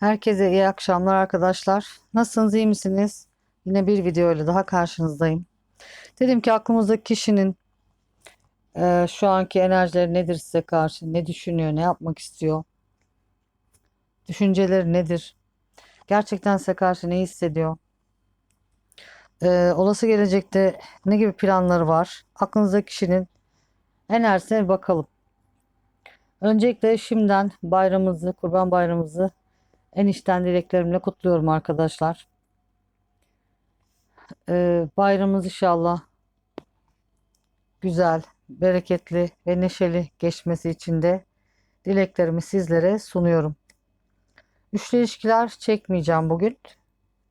Herkese iyi akşamlar arkadaşlar. Nasılsınız, iyi misiniz? Yine bir video ile daha karşınızdayım. Dedim ki aklımızdaki kişinin eee, şu anki enerjileri nedir size karşı? Ne düşünüyor, ne yapmak istiyor? Düşünceleri nedir? Gerçekten size karşı ne hissediyor? Eee, olası gelecekte ne gibi planları var? Aklınızdaki kişinin enerjisine bakalım. Öncelikle şimdiden bayramımızı, Kurban Bayramımızı en içten dileklerimle kutluyorum arkadaşlar. Ee, bayramımız inşallah güzel, bereketli ve neşeli geçmesi için de dileklerimi sizlere sunuyorum. Üçlü ilişkiler çekmeyeceğim bugün.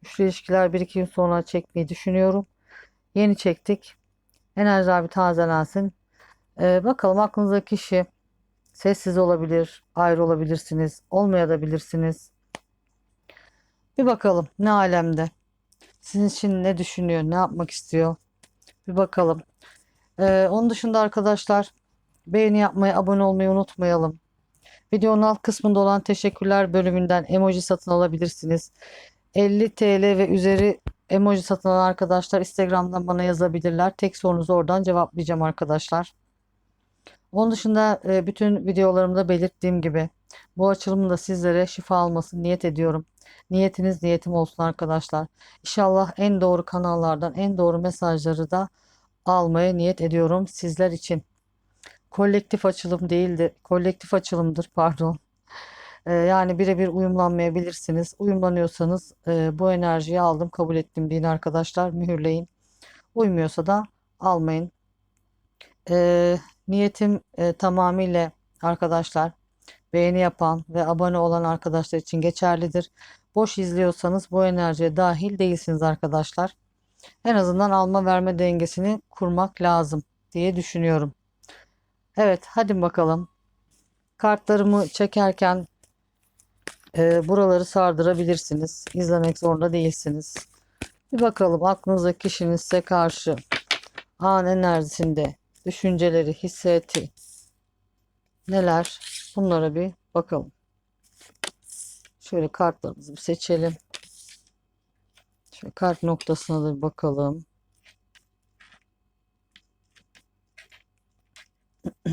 Üçlü ilişkiler bir iki gün sonra çekmeyi düşünüyorum. Yeni çektik. Enerjiler bir tazelensin. Ee, bakalım aklınızdaki kişi sessiz olabilir, ayrı olabilirsiniz, olmayabilirsiniz. Bir bakalım ne alemde. Sizin için ne düşünüyor, ne yapmak istiyor? Bir bakalım. Ee, onun dışında arkadaşlar beğeni yapmayı, abone olmayı unutmayalım. Videonun alt kısmında olan teşekkürler bölümünden emoji satın alabilirsiniz. 50 TL ve üzeri emoji satın alan arkadaşlar Instagram'dan bana yazabilirler. Tek sorunuzu oradan cevaplayacağım arkadaşlar. Onun dışında e, bütün videolarımda belirttiğim gibi bu açılımda sizlere şifa almasını niyet ediyorum. Niyetiniz niyetim olsun arkadaşlar. İnşallah en doğru kanallardan en doğru mesajları da almaya niyet ediyorum sizler için. Kolektif açılım değildi. Kolektif açılımdır pardon. Ee, yani birebir uyumlanmayabilirsiniz. Uyumlanıyorsanız e, bu enerjiyi aldım kabul ettim deyin arkadaşlar. Mühürleyin. Uymuyorsa da almayın. Ee, niyetim e, tamamıyla arkadaşlar beğeni yapan ve abone olan arkadaşlar için geçerlidir. Boş izliyorsanız bu enerjiye dahil değilsiniz arkadaşlar. En azından alma verme dengesini kurmak lazım diye düşünüyorum. Evet hadi bakalım. Kartlarımı çekerken e, buraları sardırabilirsiniz. İzlemek zorunda değilsiniz. Bir bakalım aklınızdaki kişinin size karşı an enerjisinde düşünceleri, hissiyatı neler? Bunlara bir bakalım. Şöyle kartlarımızı bir seçelim. Şöyle kart noktasına da bir bakalım.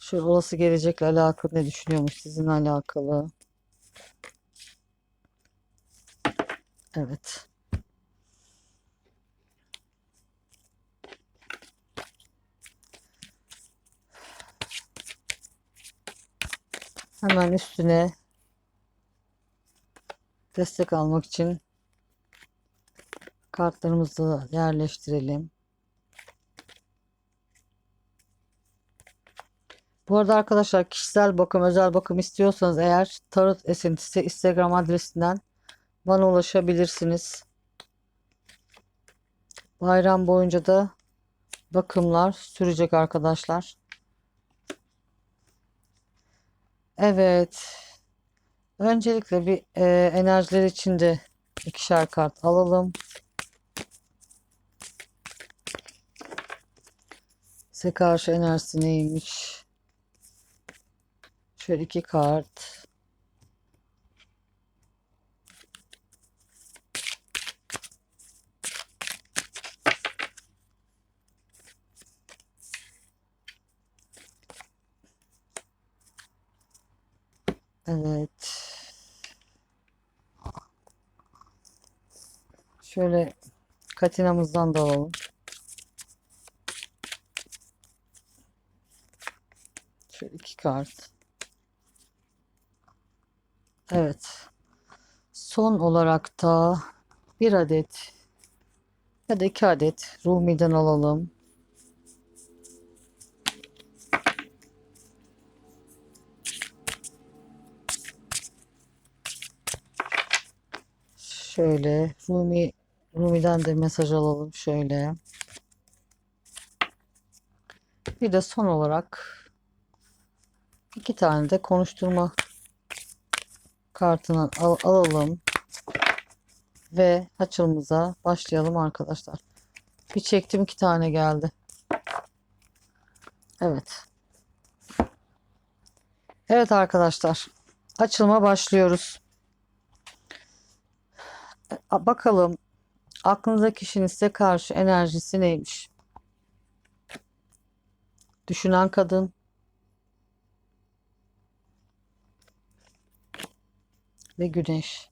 Şöyle olası gelecekle alakalı ne düşünüyormuş sizinle alakalı. Evet. Hemen üstüne destek almak için kartlarımızı yerleştirelim. Bu arada arkadaşlar kişisel bakım, özel bakım istiyorsanız eğer tarot esintisi Instagram adresinden bana ulaşabilirsiniz. Bayram boyunca da bakımlar sürecek arkadaşlar. Evet. Öncelikle bir e, enerjiler için de ikişer kart alalım. Size karşı enerjisi neymiş? Şöyle iki kart. Evet. Şöyle katinamızdan da alalım. Şöyle iki kart. Evet. Son olarak da bir adet ya da iki adet Rumi'den alalım. Şöyle Rumi Rumi'den de mesaj alalım şöyle. Bir de son olarak iki tane de konuşturma kartını al- alalım ve açılımıza başlayalım arkadaşlar. Bir çektim iki tane geldi. Evet. Evet arkadaşlar, açılıma başlıyoruz. Bakalım aklınızdaki kişinin size karşı enerjisi neymiş? Düşünen kadın ve güneş.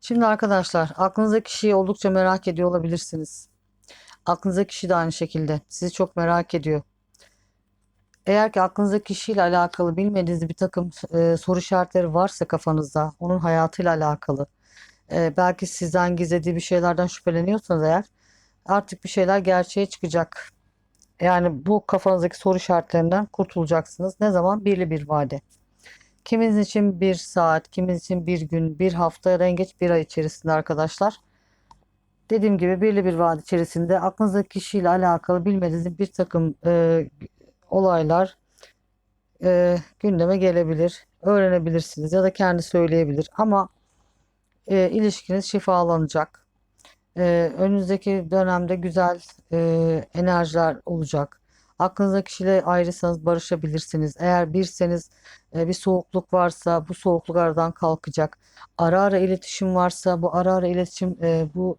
Şimdi arkadaşlar, aklınızdaki kişiyi oldukça merak ediyor olabilirsiniz. Aklınızdaki kişi de aynı şekilde sizi çok merak ediyor. Eğer ki aklınızdaki kişiyle alakalı bilmediğiniz bir takım e, soru işaretleri varsa kafanızda, onun hayatıyla alakalı, e, belki sizden gizlediği bir şeylerden şüpheleniyorsanız eğer, artık bir şeyler gerçeğe çıkacak. Yani bu kafanızdaki soru işaretlerinden kurtulacaksınız. Ne zaman? Birli bir vade. Kiminiz için bir saat, kiminiz için bir gün, bir hafta ya da en geç bir ay içerisinde arkadaşlar. Dediğim gibi birli bir vade içerisinde aklınızdaki kişiyle alakalı bilmediğiniz bir takım e, olaylar e, gündeme gelebilir. Öğrenebilirsiniz ya da kendi söyleyebilir. Ama e, ilişkiniz şifalanacak. E, önünüzdeki dönemde güzel e, enerjiler olacak. Aklınızdaki kişiyle ayrıysanız barışabilirsiniz. Eğer birseniz e, bir soğukluk varsa bu soğukluk aradan kalkacak. Ara ara iletişim varsa bu ara ara iletişim e, bu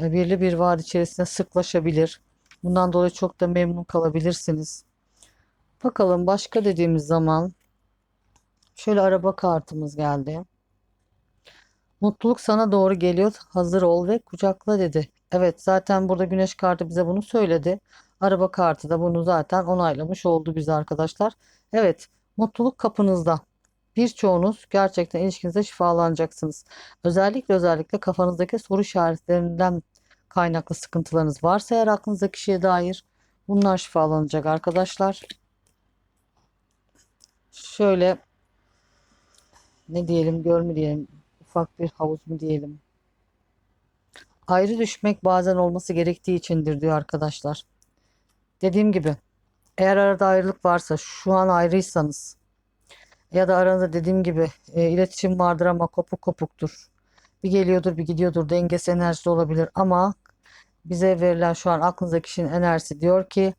e, birli bir vaat içerisinde sıklaşabilir. Bundan dolayı çok da memnun kalabilirsiniz. Bakalım başka dediğimiz zaman şöyle araba kartımız geldi. Mutluluk sana doğru geliyor. Hazır ol ve kucakla dedi. Evet zaten burada güneş kartı bize bunu söyledi. Araba kartı da bunu zaten onaylamış oldu bize arkadaşlar. Evet mutluluk kapınızda. Birçoğunuz gerçekten ilişkinize şifalanacaksınız. Özellikle özellikle kafanızdaki soru işaretlerinden kaynaklı sıkıntılarınız varsa eğer aklınızdaki kişiye dair bunlar şifalanacak arkadaşlar. Şöyle ne diyelim diyelim ufak bir havuz mu diyelim. Ayrı düşmek bazen olması gerektiği içindir diyor arkadaşlar. Dediğim gibi eğer arada ayrılık varsa şu an ayrıysanız ya da aranızda dediğim gibi e, iletişim vardır ama kopuk kopuktur. Bir geliyordur bir gidiyordur dengesi enerjisi olabilir ama bize verilen şu an aklınızdaki kişinin enerjisi diyor ki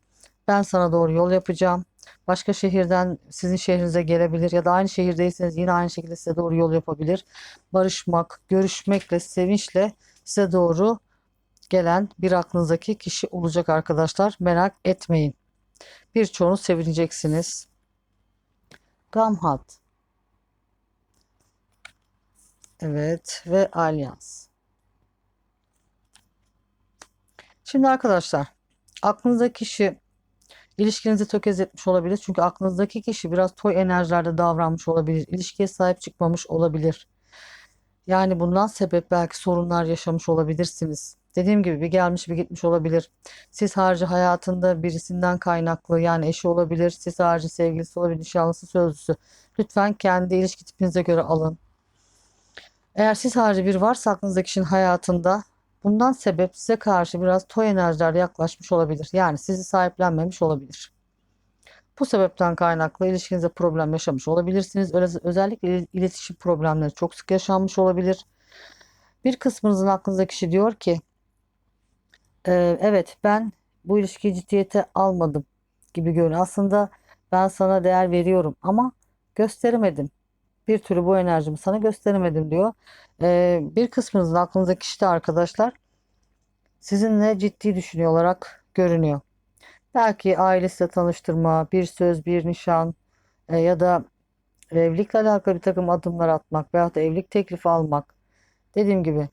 ben sana doğru yol yapacağım. Başka şehirden sizin şehrinize gelebilir ya da aynı şehirdeyseniz yine aynı şekilde size doğru yol yapabilir. Barışmak, görüşmekle, sevinçle size doğru gelen bir aklınızdaki kişi olacak arkadaşlar. Merak etmeyin. Birçoğunu sevineceksiniz. Gamhat. Evet ve Alyans. Şimdi arkadaşlar aklınızdaki kişi ilişkinizi tökezletmiş olabilir. Çünkü aklınızdaki kişi biraz toy enerjilerde davranmış olabilir. İlişkiye sahip çıkmamış olabilir. Yani bundan sebep belki sorunlar yaşamış olabilirsiniz. Dediğim gibi bir gelmiş bir gitmiş olabilir. Siz harcı hayatında birisinden kaynaklı yani eşi olabilir. Siz harcı sevgilisi olabilir, nişanlısı, sözlüsü. Lütfen kendi ilişki tipinize göre alın. Eğer siz harcı bir varsa aklınızdaki kişinin hayatında bundan sebep size karşı biraz toy enerjilerle yaklaşmış olabilir. Yani sizi sahiplenmemiş olabilir. Bu sebepten kaynaklı ilişkinize problem yaşamış olabilirsiniz. Özellikle iletişim problemleri çok sık yaşanmış olabilir. Bir kısmınızın aklınızdaki kişi diyor ki "Ee, evet ben bu ilişkiyi ciddiyete almadım gibi görünüyor. Aslında ben sana değer veriyorum ama gösteremedim. Bir türlü bu enerjimi sana gösteremedim diyor. Ee, bir kısmınızın aklınızdaki kişi de arkadaşlar sizinle ciddi düşünüyor olarak görünüyor. Belki ailesiyle tanıştırma, bir söz, bir nişan e, ya da evlilikle alakalı bir takım adımlar atmak veyahut da evlilik teklifi almak. Dediğim gibi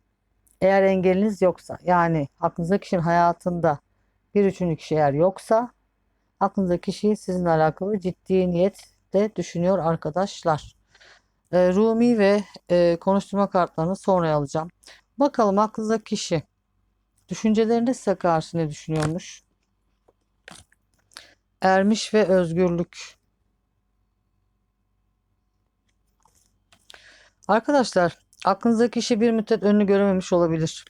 eğer engeliniz yoksa yani aklınızdaki kişinin hayatında bir üçüncü kişi eğer yoksa aklınızdaki kişi sizinle alakalı ciddi niyetle düşünüyor arkadaşlar. E, Rumi ve e, konuşturma kartlarını sonra alacağım. Bakalım aklınızdaki kişi düşüncelerinde size karşı ne düşünüyormuş? Ermiş ve özgürlük. Arkadaşlar aklınızdaki kişi bir müddet önünü görememiş olabilir.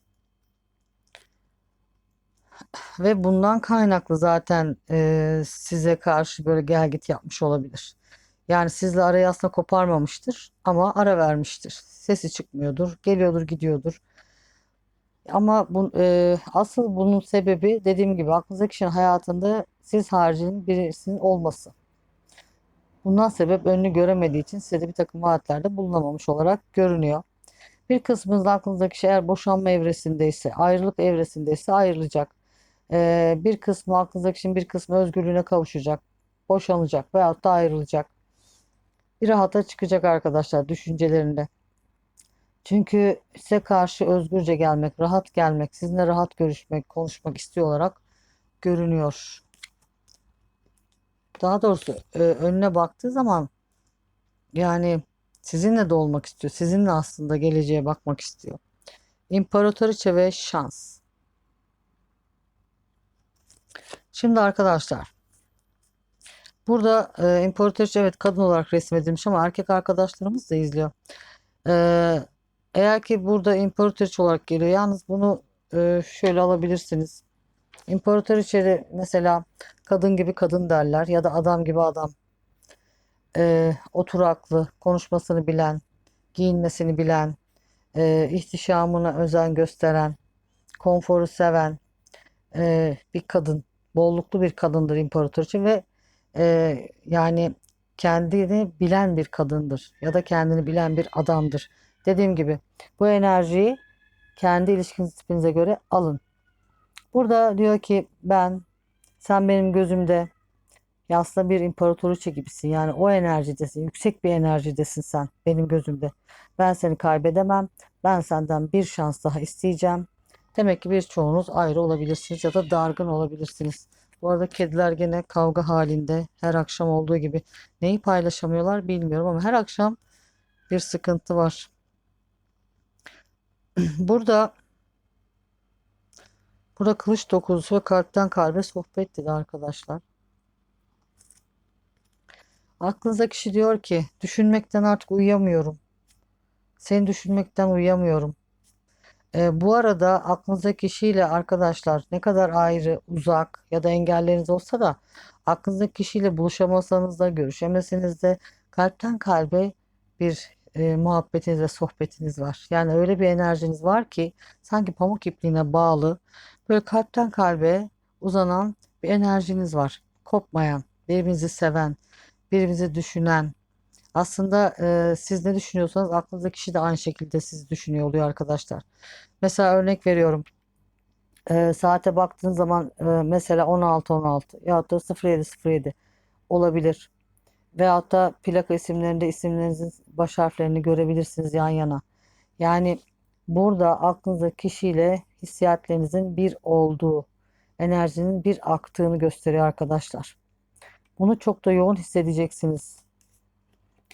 Ve bundan kaynaklı zaten e, size karşı böyle gel git yapmış olabilir. Yani sizle arayı aslında koparmamıştır ama ara vermiştir. Sesi çıkmıyordur, geliyordur, gidiyordur. Ama bu, e, asıl bunun sebebi dediğim gibi aklınızdaki kişinin hayatında siz haricinde birisinin olması. Bundan sebep önünü göremediği için size de bir takım vaatlerde bulunamamış olarak görünüyor. Bir kısmınız aklınızdaki şey eğer boşanma evresindeyse, ayrılık evresindeyse ayrılacak. Ee, bir kısmı aklınızdaki kişinin bir kısmı özgürlüğüne kavuşacak, boşanacak veyahut da ayrılacak. Bir rahata çıkacak arkadaşlar düşüncelerinde. Çünkü size karşı özgürce gelmek, rahat gelmek, sizinle rahat görüşmek, konuşmak istiyor olarak görünüyor. Daha doğrusu e, önüne baktığı zaman yani sizinle de olmak istiyor. Sizinle aslında geleceğe bakmak istiyor. İmparatoriçe ve şans. Şimdi arkadaşlar burada e, imparatoriçe evet kadın olarak resmedilmiş ama erkek arkadaşlarımız da izliyor. E, eğer ki burada imparatoriçe olarak geliyor yalnız bunu e, şöyle alabilirsiniz. İmparatoriçe mesela kadın gibi kadın derler ya da adam gibi adam. E, oturaklı, konuşmasını bilen, giyinmesini bilen, e, ihtişamına özen gösteren, konforu seven e, bir kadın, bolluklu bir kadındır imparatoriçe ve e, yani kendini bilen bir kadındır ya da kendini bilen bir adamdır. Dediğim gibi bu enerjiyi kendi ilişkiniz tipinize göre alın. Burada diyor ki ben sen benim gözümde ya bir imparatoriçe gibisin. Yani o enerjidesin. Yüksek bir enerjidesin sen benim gözümde. Ben seni kaybedemem. Ben senden bir şans daha isteyeceğim. Demek ki birçoğunuz ayrı olabilirsiniz ya da dargın olabilirsiniz. Bu arada kediler gene kavga halinde her akşam olduğu gibi. Neyi paylaşamıyorlar bilmiyorum ama her akşam bir sıkıntı var. Burada burada kılıç dokuzusu ve kalpten kalbe sohbet dedi arkadaşlar. Aklınıza kişi diyor ki düşünmekten artık uyuyamıyorum. Seni düşünmekten uyuyamıyorum. Ee, bu arada aklınızdaki kişiyle arkadaşlar ne kadar ayrı, uzak ya da engelleriniz olsa da aklınızdaki kişiyle buluşamasanız da, görüşemeseniz de kalpten kalbe bir e, muhabbetiniz ve sohbetiniz var. Yani öyle bir enerjiniz var ki sanki pamuk ipliğine bağlı böyle kalpten kalbe uzanan bir enerjiniz var. Kopmayan, birbirinizi seven, birbirinizi düşünen. Aslında e, siz ne düşünüyorsanız aklınızdaki kişi de aynı şekilde sizi düşünüyor oluyor arkadaşlar. Mesela örnek veriyorum. E, saate baktığın zaman e, mesela 16-16 ya da 07-07 olabilir. Veyahut da plaka isimlerinde isimlerinizin baş harflerini görebilirsiniz yan yana. Yani burada aklınızdaki kişiyle hissiyatlarınızın bir olduğu, enerjinin bir aktığını gösteriyor arkadaşlar. Bunu çok da yoğun hissedeceksiniz.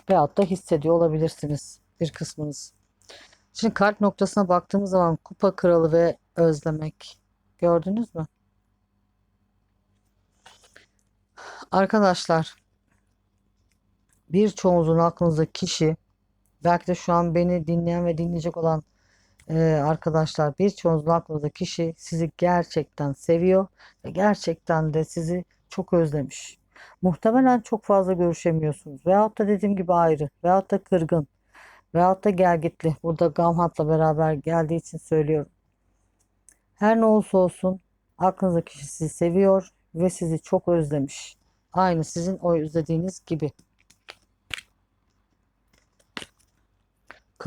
Veyahut da hissediyor olabilirsiniz bir kısmınız. Şimdi kalp noktasına baktığımız zaman kupa kralı ve özlemek. Gördünüz mü? Arkadaşlar birçoğunuzun aklınızdaki kişi belki de şu an beni dinleyen ve dinleyecek olan e, arkadaşlar birçoğunuzun aklınızdaki kişi sizi gerçekten seviyor ve gerçekten de sizi çok özlemiş. Muhtemelen çok fazla görüşemiyorsunuz. Veyahut da dediğim gibi ayrı. Veyahut da kırgın. Veyahut da gelgitli. Burada Gamhat'la beraber geldiği için söylüyorum. Her ne olursa olsun aklınızdaki kişi sizi seviyor ve sizi çok özlemiş. Aynı sizin o özlediğiniz gibi.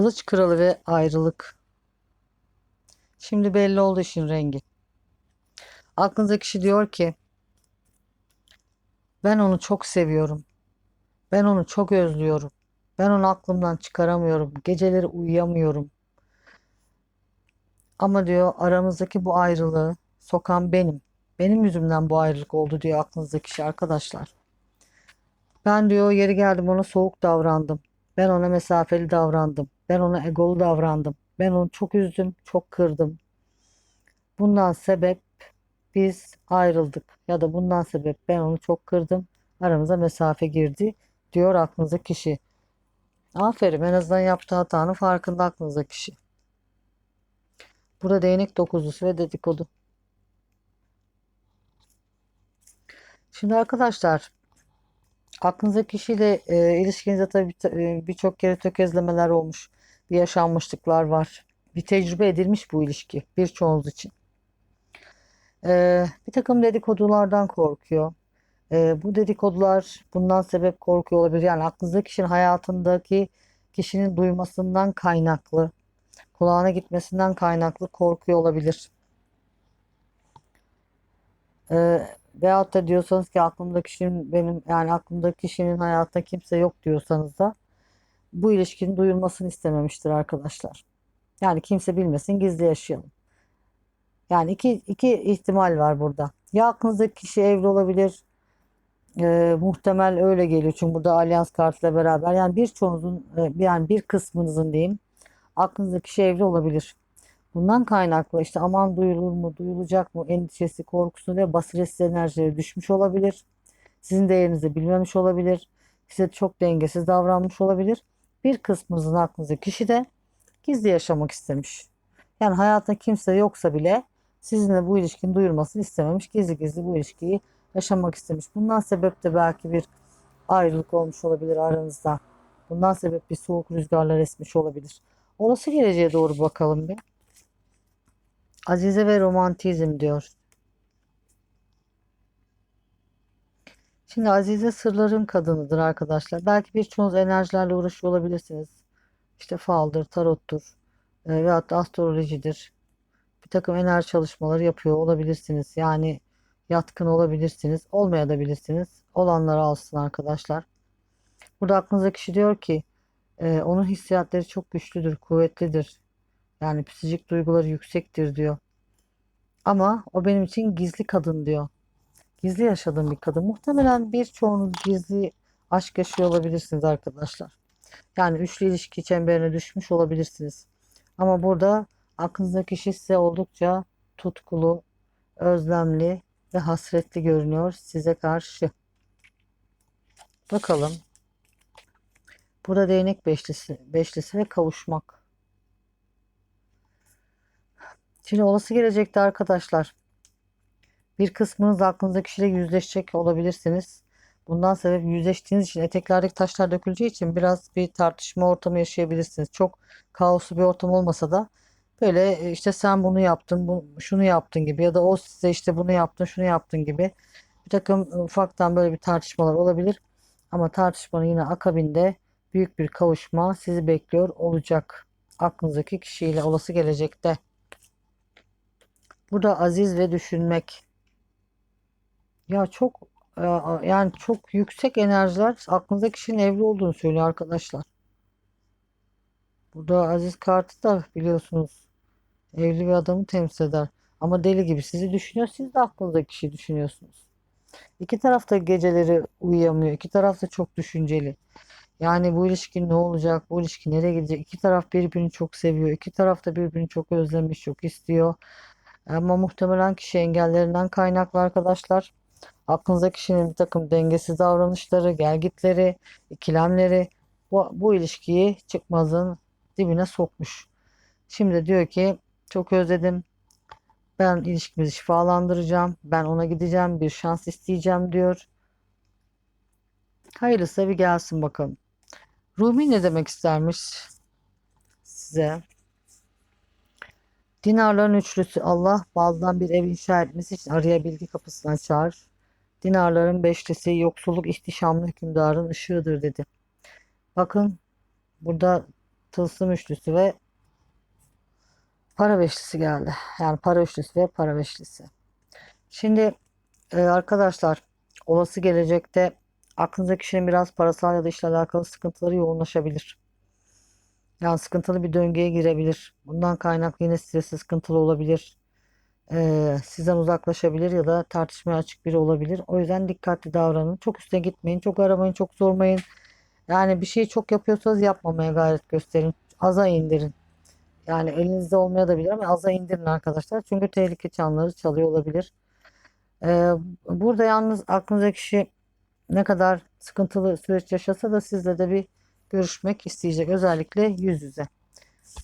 Kılıç kralı ve ayrılık. Şimdi belli oldu işin rengi. Aklınızdaki kişi diyor ki ben onu çok seviyorum. Ben onu çok özlüyorum. Ben onu aklımdan çıkaramıyorum. Geceleri uyuyamıyorum. Ama diyor aramızdaki bu ayrılığı sokan benim. Benim yüzümden bu ayrılık oldu diyor aklınızdaki kişi arkadaşlar. Ben diyor yeri geldim ona soğuk davrandım. Ben ona mesafeli davrandım. Ben ona egolu davrandım. Ben onu çok üzdüm, çok kırdım. Bundan sebep biz ayrıldık ya da bundan sebep ben onu çok kırdım. Aramıza mesafe girdi diyor aklınızdaki kişi. Aferin en azından yaptığı hatanın farkında aklınızdaki kişi. Burada değnek dokuzlusu ve dedikodu. Şimdi arkadaşlar aklınızdaki kişiyle e, ilişkinizde tabii birçok kere tökezlemeler olmuş. Bir yaşanmışlıklar var. Bir tecrübe edilmiş bu ilişki birçoğunuz için. E, bir takım dedikodulardan korkuyor. Ee, bu dedikodular bundan sebep korkuyor olabilir. Yani aklınızdaki kişinin hayatındaki kişinin duymasından kaynaklı, kulağına gitmesinden kaynaklı korkuyor olabilir. Ee, veyahut da diyorsanız ki aklımdaki kişinin benim yani aklımdaki kişinin hayatta kimse yok diyorsanız da bu ilişkinin duyulmasını istememiştir arkadaşlar. Yani kimse bilmesin, gizli yaşayalım. Yani iki, iki ihtimal var burada. Ya aklınızdaki kişi evli olabilir. Ee, muhtemel öyle geliyor. Çünkü burada alyans kartıyla beraber. Yani birçoğunuzun, e, yani bir kısmınızın diyeyim. Aklınızdaki kişi evli olabilir. Bundan kaynaklı işte aman duyulur mu, duyulacak mı endişesi, korkusu ve basiretsiz enerjileri düşmüş olabilir. Sizin değerinizi bilmemiş olabilir. Size çok dengesiz davranmış olabilir. Bir kısmınızın aklınızdaki kişi de gizli yaşamak istemiş. Yani hayatta kimse yoksa bile sizinle bu ilişkinin duyulmasını istememiş. Gizli gizli bu ilişkiyi yaşamak istemiş. Bundan sebep de belki bir ayrılık olmuş olabilir aranızda. Bundan sebep bir soğuk rüzgarlar esmiş olabilir. Olası geleceğe doğru bakalım bir. Azize ve romantizm diyor. Şimdi Azize sırların kadınıdır arkadaşlar. Belki birçoğunuz enerjilerle uğraşıyor olabilirsiniz. İşte faldır, tarottur e, veyahut da astrolojidir. Bir takım enerji çalışmaları yapıyor olabilirsiniz. Yani yatkın olabilirsiniz. Olmayabilirsiniz. Olanları alsın arkadaşlar. Burada aklınızdaki kişi diyor ki e, onun hissiyatları çok güçlüdür, kuvvetlidir. Yani psikolojik duyguları yüksektir diyor. Ama o benim için gizli kadın diyor. Gizli yaşadığım bir kadın. Muhtemelen birçoğunuz gizli aşk yaşıyor olabilirsiniz arkadaşlar. Yani üçlü ilişki çemberine düşmüş olabilirsiniz. Ama burada aklınızdaki kişi size oldukça tutkulu, özlemli ve hasretli görünüyor size karşı. Bakalım. Burada değnek beşlisi, beşlisi ve kavuşmak. Şimdi olası gelecekte arkadaşlar bir kısmınız aklınızdaki kişiyle yüzleşecek olabilirsiniz. Bundan sebep yüzleştiğiniz için eteklerdeki taşlar döküleceği için biraz bir tartışma ortamı yaşayabilirsiniz. Çok kaoslu bir ortam olmasa da böyle e, işte sen bunu yaptın, bu, şunu yaptın gibi ya da o size işte bunu yaptın, şunu yaptın gibi bir takım ufaktan böyle bir tartışmalar olabilir. Ama tartışmanın yine akabinde büyük bir kavuşma sizi bekliyor olacak aklınızdaki kişiyle olası gelecekte. Burada aziz ve düşünmek. Ya çok e, yani çok yüksek enerjiler aklınızdaki kişinin evli olduğunu söylüyor arkadaşlar. Burada aziz kartı da biliyorsunuz evli bir adamı temsil eder. Ama deli gibi sizi düşünüyor. Siz de aklınızdaki kişiyi düşünüyorsunuz. İki taraf da geceleri uyuyamıyor. İki taraf da çok düşünceli. Yani bu ilişki ne olacak? Bu ilişki nereye gidecek? İki taraf birbirini çok seviyor. İki taraf da birbirini çok özlemiş, çok istiyor. Ama muhtemelen kişi engellerinden kaynaklı arkadaşlar. Aklınızdaki kişinin bir takım dengesiz davranışları, gelgitleri, ikilemleri bu, bu ilişkiyi çıkmazın dibine sokmuş. Şimdi diyor ki çok özledim. Ben ilişkimizi şifalandıracağım. Ben ona gideceğim. Bir şans isteyeceğim diyor. Hayırlısı bir gelsin bakalım. Rumi ne demek istermiş size? Dinarların üçlüsü Allah bazdan bir ev inşa etmesi için araya bilgi kapısına çağır. Dinarların beşlisi yoksulluk ihtişamlı hükümdarın ışığıdır dedi. Bakın burada tılsım üçlüsü ve para beşlisi geldi. Yani para üçlüsü ve para beşlisi. Şimdi e, arkadaşlar olası gelecekte aklınızdaki kişinin biraz parasal ya da işle alakalı sıkıntıları yoğunlaşabilir. Yani sıkıntılı bir döngüye girebilir. Bundan kaynaklı yine stresli sıkıntılı olabilir. Ee, sizden uzaklaşabilir ya da tartışmaya açık biri olabilir. O yüzden dikkatli davranın. Çok üstüne gitmeyin. Çok aramayın. Çok sormayın. Yani bir şeyi çok yapıyorsanız yapmamaya gayret gösterin. Aza indirin. Yani elinizde olmaya da bilir ama aza indirin arkadaşlar. Çünkü tehlike çanları çalıyor olabilir. Ee, burada yalnız aklınızdaki kişi ne kadar sıkıntılı süreç yaşasa da sizle de bir görüşmek isteyecek. Özellikle yüz yüze.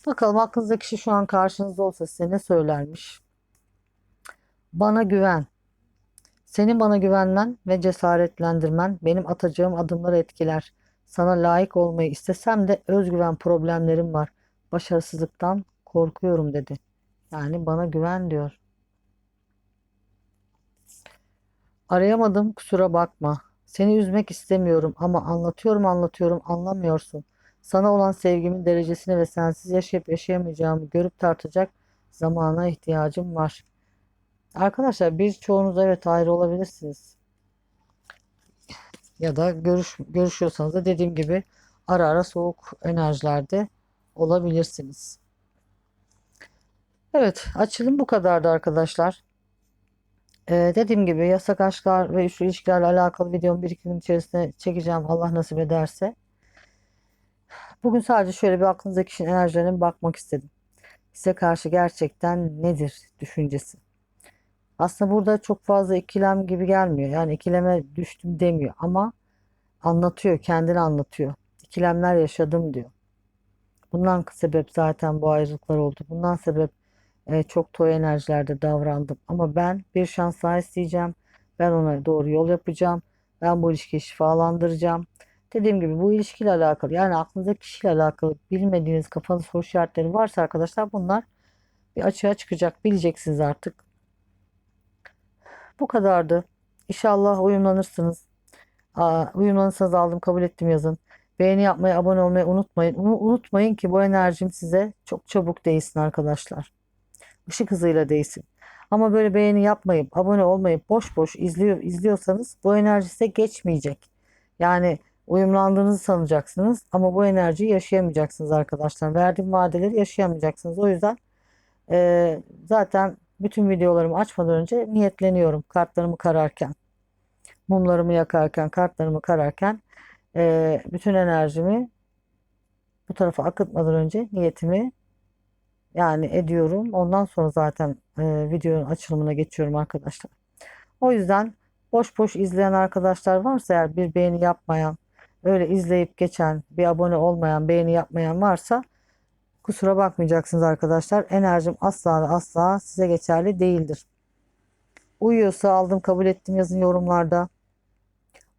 Bakalım aklınızdaki kişi şu an karşınızda olsa size ne söylermiş? Bana güven. Senin bana güvenmen ve cesaretlendirmen benim atacağım adımları etkiler. Sana layık olmayı istesem de özgüven problemlerim var. Başarısızlıktan korkuyorum dedi. Yani bana güven diyor. Arayamadım kusura bakma. Seni üzmek istemiyorum ama anlatıyorum anlatıyorum anlamıyorsun. Sana olan sevgimin derecesini ve sensiz yaşayıp yaşayamayacağımı görüp tartacak zamana ihtiyacım var. Arkadaşlar birçoğunuz evet ayrı olabilirsiniz. Ya da görüş, görüşüyorsanız da dediğim gibi ara ara soğuk enerjilerde olabilirsiniz. Evet açılım bu kadardı arkadaşlar. Ee, dediğim gibi yasak aşklar ve üçlü ilişkilerle alakalı videomu bir iki gün içerisinde çekeceğim Allah nasip ederse. Bugün sadece şöyle bir aklınızdaki kişinin enerjilerine bakmak istedim. Size karşı gerçekten nedir düşüncesi? Aslında burada çok fazla ikilem gibi gelmiyor. Yani ikileme düştüm demiyor ama anlatıyor, kendini anlatıyor. İkilemler yaşadım diyor. Bundan sebep zaten bu ayrılıklar oldu. Bundan sebep e, çok toy enerjilerde davrandım. Ama ben bir şans daha isteyeceğim. Ben ona doğru yol yapacağım. Ben bu ilişkiyi şifalandıracağım. Dediğim gibi bu ilişkiyle alakalı yani aklınızdaki kişiyle alakalı bilmediğiniz kafanız soru işaretleri varsa arkadaşlar bunlar bir açığa çıkacak. Bileceksiniz artık. Bu kadardı. İnşallah uyumlanırsınız. Aa, uyumlanırsanız aldım kabul ettim yazın. Beğeni yapmayı, abone olmayı unutmayın. Unu- Unutmayın ki bu enerjim size çok çabuk değsin arkadaşlar. Işık hızıyla değsin. Ama böyle beğeni yapmayıp, abone olmayıp boş boş izliyor, izliyorsanız bu enerji size geçmeyecek. Yani uyumlandığınızı sanacaksınız ama bu enerjiyi yaşayamayacaksınız arkadaşlar. Verdiğim vadeleri yaşayamayacaksınız. O yüzden eee, zaten bütün videolarımı açmadan önce niyetleniyorum kartlarımı kararken, mumlarımı yakarken, kartlarımı kararken eee, bütün enerjimi bu tarafa akıtmadan önce niyetimi yani ediyorum. Ondan sonra zaten eee, videonun açılımına geçiyorum arkadaşlar. O yüzden boş boş izleyen arkadaşlar varsa eğer bir beğeni yapmayan, öyle izleyip geçen, bir abone olmayan, beğeni yapmayan varsa kusura bakmayacaksınız arkadaşlar. Enerjim asla ve asla size geçerli değildir. Uyuyorsa aldım kabul ettim yazın yorumlarda.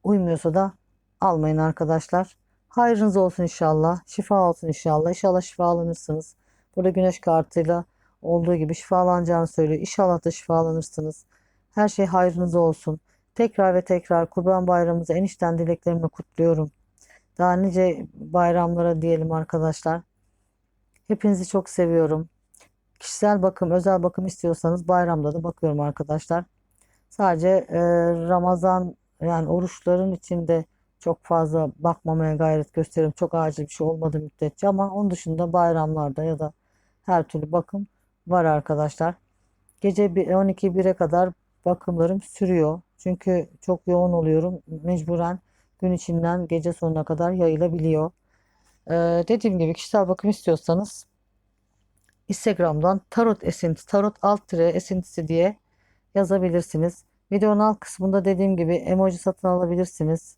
Uymuyorsa da almayın arkadaşlar. Hayrınız olsun inşallah. Şifa olsun inşallah. İnşallah şifalanırsınız. Burada güneş kartıyla olduğu gibi şifalanacağını söylüyor. İnşallah da şifalanırsınız. Her şey hayrınıza olsun. Tekrar ve tekrar Kurban Bayramımızı en içten dileklerimle kutluyorum. Daha nice bayramlara diyelim arkadaşlar. Hepinizi çok seviyorum. Kişisel bakım, özel bakım istiyorsanız bayramda da bakıyorum arkadaşlar. Sadece e, Ramazan yani oruçların içinde çok fazla bakmamaya gayret gösteriyorum. Çok acil bir şey olmadığı müddetçe ama onun dışında bayramlarda ya da her türlü bakım var arkadaşlar. Gece 12-1'e kadar bakımlarım sürüyor. Çünkü çok yoğun oluyorum. Mecburen gün içinden gece sonuna kadar yayılabiliyor. Ee, dediğim gibi kişisel bakım istiyorsanız Instagram'dan tarot esintisi, tarot alt tire esintisi diye yazabilirsiniz. Videonun alt kısmında dediğim gibi emoji satın alabilirsiniz.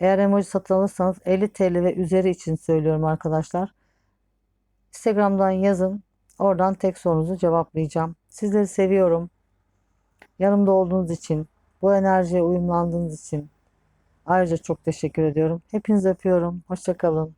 Eğer emoji satın alırsanız 50 TL ve üzeri için söylüyorum arkadaşlar. Instagram'dan yazın. Oradan tek sorunuzu cevaplayacağım. Sizleri seviyorum. Yanımda olduğunuz için, bu enerjiye uyumlandığınız için ayrıca çok teşekkür ediyorum. Hepinizi öpüyorum. Hoşça kalın.